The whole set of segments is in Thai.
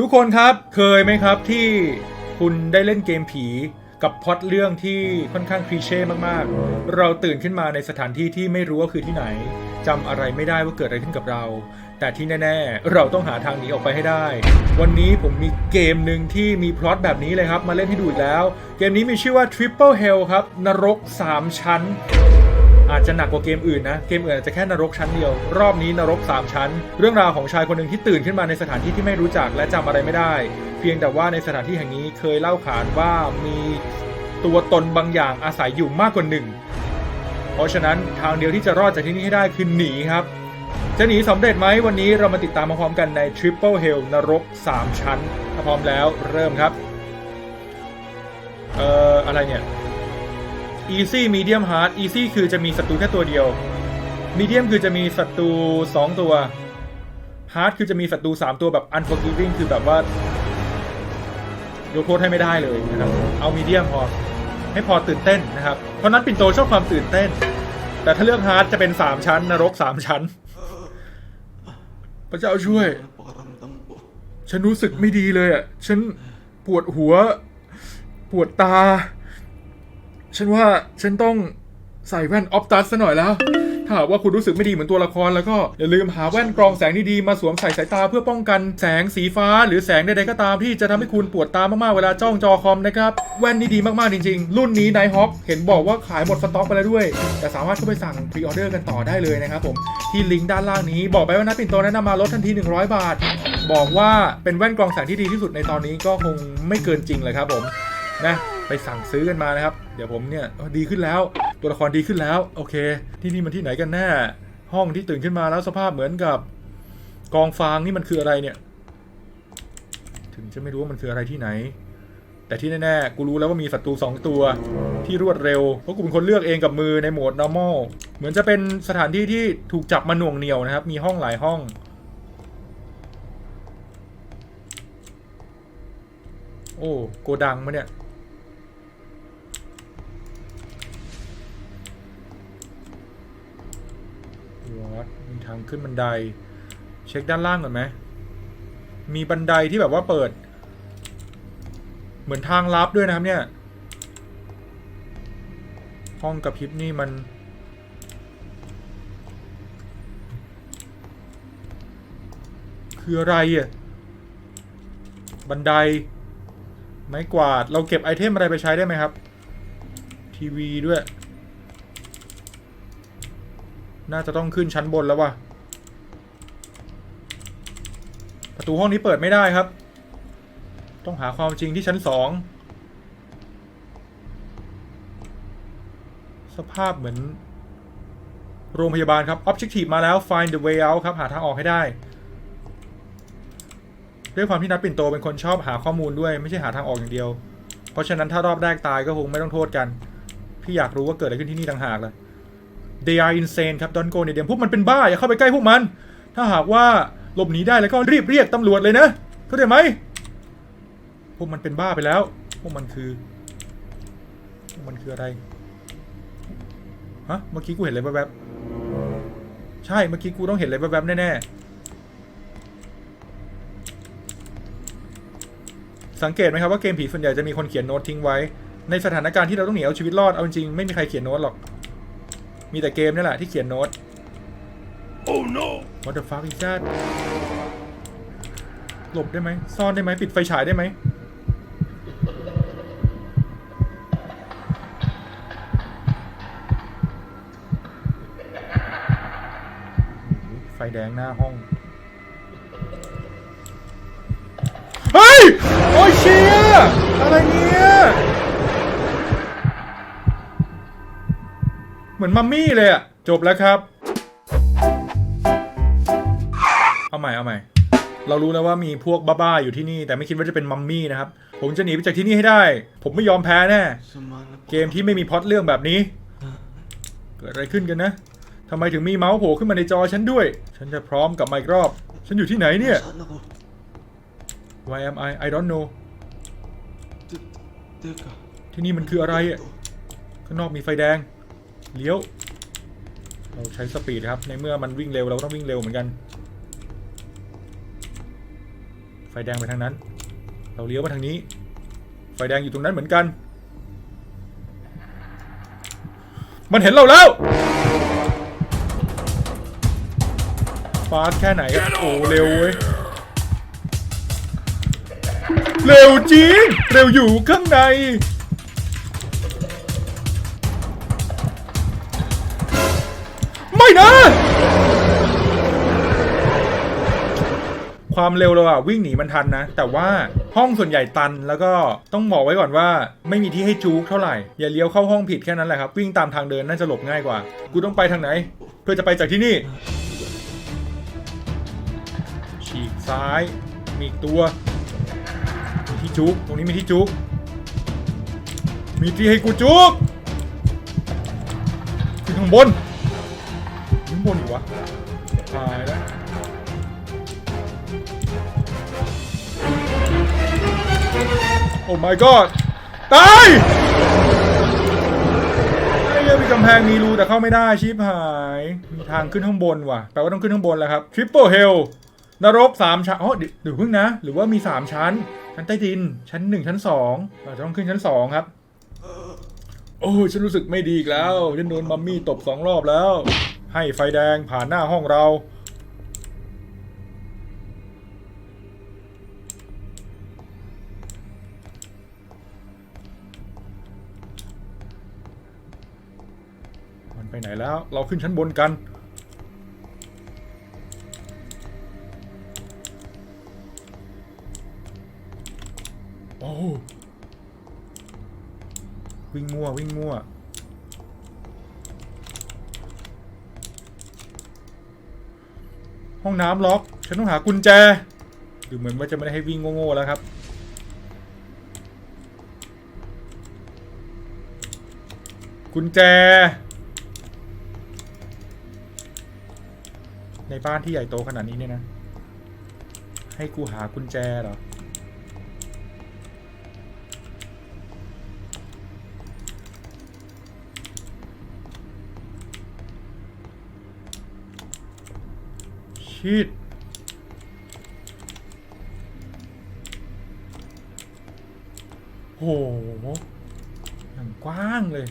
ทุกคนครับเคยไหมครับที่คุณได้เล่นเกมผีกับพล็อตเรื่องที่ค่อนข้างคลีเช่มากๆ เราตื่นขึ้นมาในสถานที่ที่ไม่รู้ว่าคือที่ไหนจำอะไรไม่ได้ว่าเกิดอะไรขึ้นกับเรา แต่ที่แน่ ๆ เราต้องหาทางหนีออกไปให้ได้ วันนี้ผมมีเกมหนึ่งที่มีพล็อตแบบนี้เลยครับ มาเล่นให้ดูอีกแล้ว เกมนี้มีชื่อว่า Triple Hell ครับ นรก 3 ชั้น อาจจะหนักกว่าเกมอื่นนะ เกมอื่นอาจจะแค่นรกชั้นเดียว รอบนี้นรก 3 ชั้น เรื่องราวของชายคนหนึ่งที่ตื่นขึ้นมาในสถานที่ที่ไม่รู้จักและจำอะไรไม่ได้ เพียงแต่ว่าในสถานที่แห่งนี้เคยเล่าขานว่ามีตัวตนบางอย่างอาศัยอยู่มากกว่าหนึ่ง เพราะฉะนั้นทางเดียวที่จะรอดจากที่นี่ให้ได้คือหนีครับ จะหนีสำเร็จไหมวันนี้เรามาติดตามมาพร้อมกันใน Triple Hell นรก 3 ชั้นถ้าพร้อมแล้วเริ่มครับ เอ่ออะไรเนี่ย Easy Medium Hard Easy คือจะมีศัตรูแค่ตัวเดียว Medium คือจะมีศัตรู2 ตัว Hard คือจะมีศัตรู3 ตัวแบบ Unforgiving คือแบบว่ายกโทษให้ไม่ได้เลยนะครับ เอา Medium พอให้พอตื่นเต้นนะครับ เพราะนัดปิ่นโตชอบความตื่นเต้น แต่ถ้าเลือก Hard จะเป็น3ชั้น นรก3ชั้น พระเจ้าช่วย ฉันรู้สึกไม่ดีเลยอะ ฉันปวดหัว ปวดตา ฉันว่าฉันต้องใส่แว่นออฟตัสซะหน่อยแล้ว ถ้าหากว่าคุณรู้สึกไม่ดีเหมือนตัวละครแล้วก็อย่าลืมหาแว่นกรองแสงดีๆมาสวมใส่สายตาเพื่อป้องกันแสงสีฟ้าหรือแสงใดๆก็ตามที่จะทำให้คุณปวดตามากๆเวลาจ้องจอคอมนะครับ แว่นนี่ดีมากๆจริงๆ รุ่นนี้ไนฮอ k เห็นบอกว่าขายหมดสต็อกไปแล้วด้วย แต่สามารถเข้าไปสั่งพรีออเดอร์กันต่อได้เลยนะครับผมที่ลิงก์ด้านล่างนี้บอกไปว่านัดปิ่นโตแนะนำมาลดทันที 100 บาท บอกว่าเป็นแว่นกรองแสงที่ดีที่สุดในตอนนี้ก็คงไม่เกินจริงเลยครับผมนะ ไปสั่งซื้อกันมานะครับ เดี๋ยวผมเนี่ยดีขึ้นแล้ว ตัวละครดีขึ้นแล้ว โอเค ที่นี่มันที่ไหนกันแน่ ห้องที่ตื่นขึ้นมาแล้วสภาพเหมือนกับ กองฟางนี่มันคืออะไรเนี่ย ถึงจะไม่รู้ว่ามันคืออะไรที่ไหน แต่ที่แน่ๆ กูรู้แล้วว่ามีศัตรูสองตัวที่รวดเร็ว เพราะกูเป็นคนเลือกเองกับมือในโหมด normal เหมือนจะเป็นสถานที่ที่ถูกจับมาหน่วงเหนียวนะครับ มีห้องหลายห้องโอ้โกดังมะเนี่ย ทางขึ้นบันได เช็คด้านล่างก่อนไหมมีบันไดที่แบบว่าเปิด เหมือนทางลับด้วยนะครับเนี่ย ห้องกระพริบนี่มัน คืออะไรอะบันได ไม้กวาด เราเก็บไอเทมอะไรไปใช้ได้ไหมครับ ทีวีด้วย น่าจะต้องขึ้นชั้นบนแล้วว่ะ ประตูห้องนี้เปิดไม่ได้ครับ ต้องหาความจริงที่ชั้นสอง สภาพเหมือน โรงพยาบาลครับ Objective มาแล้ว Find the way out ครับ หาทางออกให้ได้ ด้วยความที่นัดปิ่นโตเป็นคนชอบหาข้อมูลด้วยไม่ใช่หาทางออกอย่างเดียว เพราะฉะนั้นถ้ารอบแรกตายก็คงไม่ต้องโทษกัน พี่อยากรู้ว่าเกิดอะไรขึ้นที่นี่ต่างหากเลย They are insane ครับ Don't go near them พวกมันเป็นบ้า อย่าเข้าไปใกล้พวกมัน ถ้าหากว่าหลบหนีได้แล้วก็รีบเรียกตำรวจเลยนะเข้าใจไหมพวกมันเป็นบ้าไปแล้ว พวกมันคือพวกมันคืออะไรฮะเมื่อกี้กูเห็นอะไรแวบๆใช่เมื่อกี้กูต้องเห็นอะไรแวบๆแน่ๆสังเกตไหมครับว่าเกมผีส่วนใหญ่จะมีคนเขียนโน้ตทิ้งไว้ในสถานการณ์ที่เราต้องหนีเอาชีวิตรอดเอาจริงๆไม่มีใครเขียนโน้ตหรอก มีแต่เกมนี่แหละที่เขียนโน้ต Oh no! What the fuck is that หลบได้ไหมซ่อนได้ไหมปิดไฟฉายได้ไหมไฟแดงหน้าห้อง เฮ้ย โอ้ยเชียอะไรเนี่ย เห มือนมัมมี่เลยอะจบแล้วครับ เอาใหม่เอาใหม่ เรารู้แล้วว่ามีพวกบ้าๆอยู่ที่นี่ แต่ไม่คิดว่าจะเป็นมัมมี่นะครับ ผมจะหนีไปจากที่นี่ให้ได้ ผมไม่ยอมแพ้แน่ เกมที่ไม่มีพล็อตเรื่องแบบนี้ เกิดอะไรขึ้นกันนะทำไมถึงมีเมาส์โผล่ขึ้นมาในจอฉันด้วย ฉันจะพร้อมกับไมาอีกรอบ ฉันอยู่ที่ไหนเนี่ย Why am I I don't know ที่นี่มันคืออะไรอะข้างนอกมีไฟแดง เลี้ยว เราใช้สปีดครับ ในเมื่อมันวิ่งเร็วเราก็ต้องวิ่งเร็วเหมือนกัน ไฟแดงไปทางนั้น เราเลี้ยวมาทางนี้ ไฟแดงอยู่ตรงนั้นเหมือนกัน มันเห็นเราแล้วฟาสต์แค่ไหนอะโอ้เร็วเว้ยเร็วจริง เร็วอยู่ข้างใน นะ ความเร็วเราอะวิ่งหนีมันทันนะ แต่ว่าห้องส่วนใหญ่ตันแล้วก็ต้องบอกไว้ก่อนว่าไม่มีที่ให้จู๊กเท่าไหร่ อย่าเลี้ยวเข้าห้องผิดแค่นั้นแหละครับ วิ่งตามทางเดินน่าจะหลบง่ายกว่า กูต้องไปทางไหน เพื่อจะไปจากที่นี่ ฉีกซ้าย มีอีกตัว มีที่จุกตรงนี้มีที่จุกมีที่ให้กูจุกขึ้นข้างบน บนอีกวะตายแล้วโอ้ my god ตายไอ้เหี้ยมีกำแพงมีรูแต่เข้าไม่ได้ชิบหายมีทางขึ้นข้างบนว่ะแปลว่าต้องขึ้นข้างบนแล้วครับ Triple Hell นรกสามชั้นอ๋อเดี๋ยวเพิ่งนะ หรือว่ามีสามชั้น ชั้นใต้ดิน ชั้นหนึ่งชั้นสองเราจะต้องขึ้นชั้นสองครับ โอ้ยฉันรู้สึกไม่ดีอีกแล้ว ฉันโดนมัมมี่ตบสองรอบแล้ว ให้ไฟแดงผ่านหน้าห้องเรา มันไปไหนแล้ว เราขึ้นชั้นบนกันโอ้วิ่งมั่ววิ่งมั่ว ห้องน้ำล็อก ฉันต้องหากุญแจดูเหมือนว่าจะไม่ได้ให้วิ่งโง่ๆแล้วครับ กุญแจ ในบ้านที่ใหญ่โตขนาดนี้เนี่ยนะ ให้กูหากุญแจเหรอ ชิดโหอย่างกว้างเลย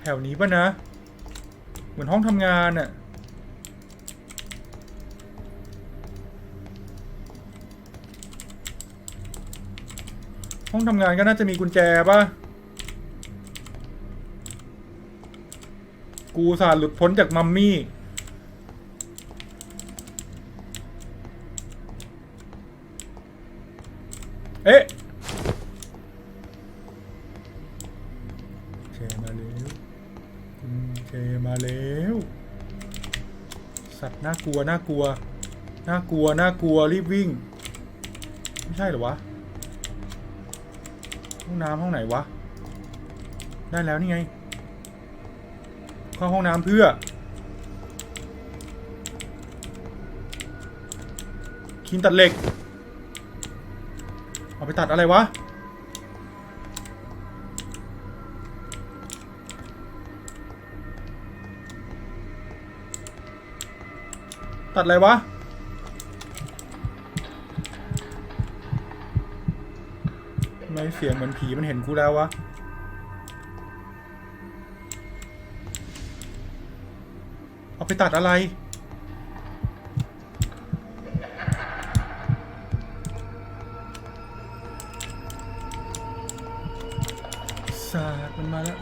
แถวนี้ป่ะนะ เหมือนห้องทำงานอะ ห้องทำงานก็น่าจะมีกุญแจป่ะ กูสาห์หลุดพ้นจากมัมมี่ เอ๊ะแจมาแล้วแจมาแล้ว สัตว์น่ากลัวน่ากลัว น่ากลัวน่ากลัวรีบวิ่ง ไม่ใช่เหรอวะ ห้องน้ำห้องไหนวะ ได้แล้วนี่ไง เข้าห้องน้ำเพื่อคีมตัดเหล็ก เอาไปตัดอะไรวะ ตัดอะไรวะ เสียงเหมือนผีมันเห็นกูแล้ววะเอาไปตัดอะไร สาดมันมาแล้ว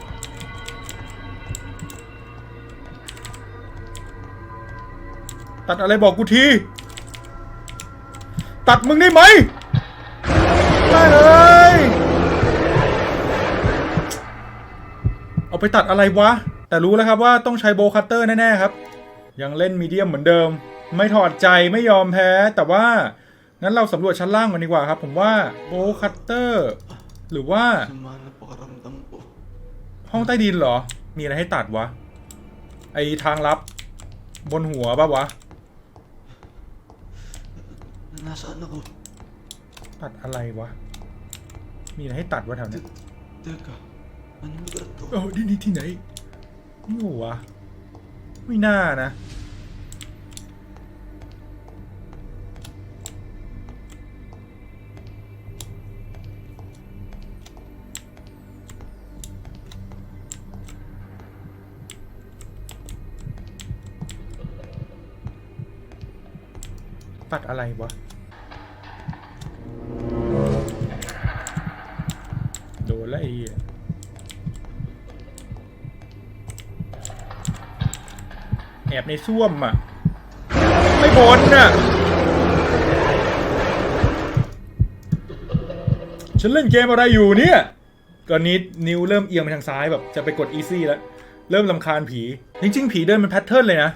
ตัดอะไรบอกกูที ตัดมึงได้ไหม เอาไปตัดอะไรวะ แต่รู้แล้วครับว่าต้องใช้โบคัตเตอร์แน่ๆครับ ยังเล่นมีเดียมเหมือนเดิม ไม่ถอดใจไม่ยอมแพ้ แต่ว่างั้นเราสำรวจชั้นล่างกันดีกว่าครับ ผมว่าโบคัตเตอร์หรือว่า ห้องใต้ดินเหรอ มีอะไรให้ตัดวะ ไอทางลับบนหัวปะวะตัดอะไรวะ มีอะไรให้ตัดวะแถวนี้ มันมีประตูเอ้ดีนี่ที่ไหนโง่วะไม่น่านะตัดอะไรวะ โดนแล้ไอ้ บในซ่วมอะ ไม่พ้นน่ะ ฉันเล่นเกมอะไรอยู่เนี่ยตอนนี้นิ้วเริ่มเอียงไปทางซ้ายแบบจะไปกด easy แล้ว เริ่มลำคาญผี จริง ๆ ผีเดินเป็นแพทเทิร์นเลยนะ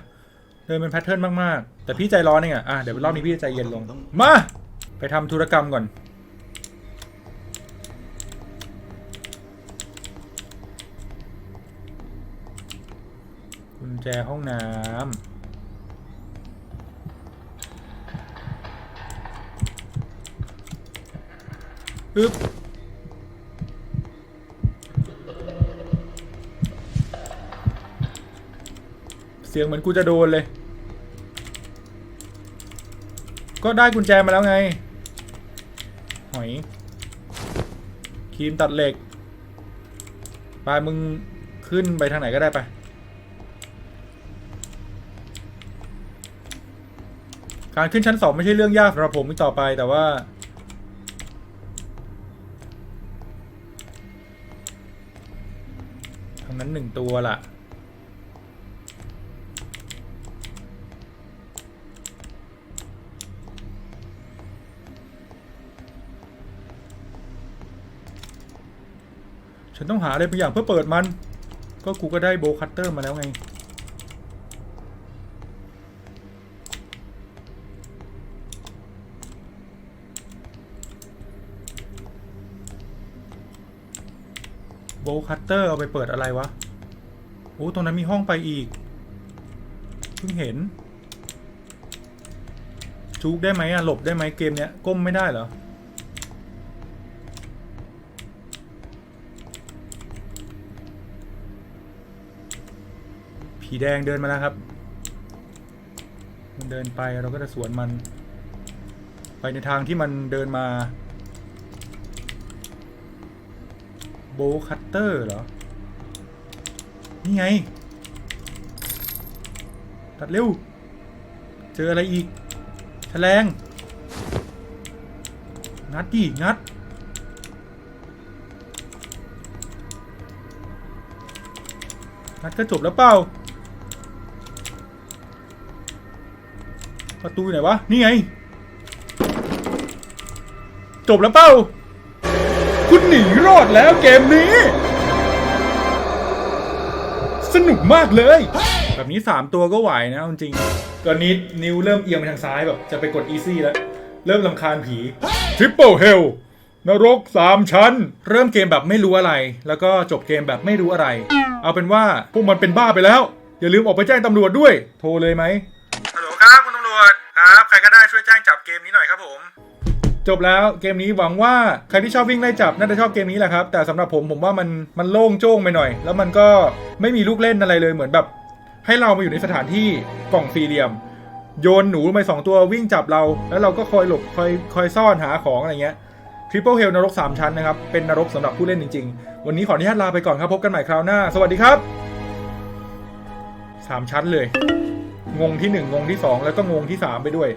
เดินเป็นแพทเทิร์นมาก ๆ แต่พี่ใจร้อนเองอะอะเดี๋ยวรอบนี้พี่จะใจเย็นลง มา ไปทำธุรกรรมก่อน ญแจห้องน้ำปึ๊บเสียงเหมือนกูจะโดนเลย ก็ได้กุญแจมาแล้วไง หอยครีมตัดเหล็กไปมึงขึ้นไปทางไหนก็ได้ไป การขึ้นชั้นสองไม่ใช่เรื่องยากสำหรับผมอีกต่อไปแต่ว่า ทางนั้นหนึ่งตัวล่ะ ฉันต้องหาอะไรบางอย่างเพื่อเปิดมัน ก็กูก็ได้โบคัตเตอร์มาแล้วไง โบคัตเตอร์เอาไปเปิดอะไรวะ โอ้ ตรงนั้นมีห้องไปอีก เพิ่งเห็น จุกได้ไหมอะหลบได้ไหมเกมเนี้ย ก้มไม่ได้เหรอ ผีแดงเดินมาแล้วครับ มันเดินไปเราก็จะสวนมัน ไปในทางที่มันเดินมา โบคัตเตอร์เหรอ นี่ไง ตัดเร็ว เจออะไรอีกแฉลง งัดดิงัด งัดก็จบแล้วเปล่า ประตูอยู่ไหนวะ นี่ไง จบแล้วเปล่า คุณหนีรอดแล้วเกมนี้ สนุกมากเลย แบบนี้ 3 ตัวก็ไหวนะเอาจริง ตอนนี้นิ้วเริ่มเอียงไปทางซ้ายแบบ จะไปกด easy แล้ว เริ่มลำคาญผี Triple Hell นรก3ชั้น เริ่มเกมแบบไม่รู้อะไร แล้วก็จบเกมแบบไม่รู้อะไร เอาเป็นว่าพวกมันเป็นบ้าไปแล้ว อย่าลืมออกไปแจ้งตำรวจด้วย โทรเลยไหมฮัลโหลครับคุณตำรวจครับใครก็ได้ช่วยแจ้งจับเกมนี้หน่อยครับผม จบแล้วเกมนี้หวังว่าใครที่ชอบวิ่งไล่จับน่าจะชอบเกมนี้แหละครับ แต่สำหรับผมผมว่ามันมันโล่งโจ้งไปหน่อย แล้วมันก็ไม่มีลูกเล่นอะไรเลยเหมือนแบบ ให้เรามาอยู่ในสถานที่กล่องสี่เหลี่ยม โยนหนูไปสองตัววิ่งจับเรา แล้วเราก็คอยหลบคอยคอยซ่อนหาของอะไรเงี้ย Triple Hell นรก 3 ชั้นนะครับ เป็นนรกสำหรับผู้เล่นจริง ๆ วันนี้ขออนุญาตลาไปก่อนครับ พบกันใหม่คราวหน้า สวัสดีครับ 3 ชั้นเลย งงที่ 1 งงที่ 2 แล้วก็งงที่ 3 ไปด้วย